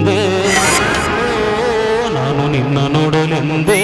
ಓ, ನಾನು ನಿನ್ನ ನೋಡಲೆಂದೇ.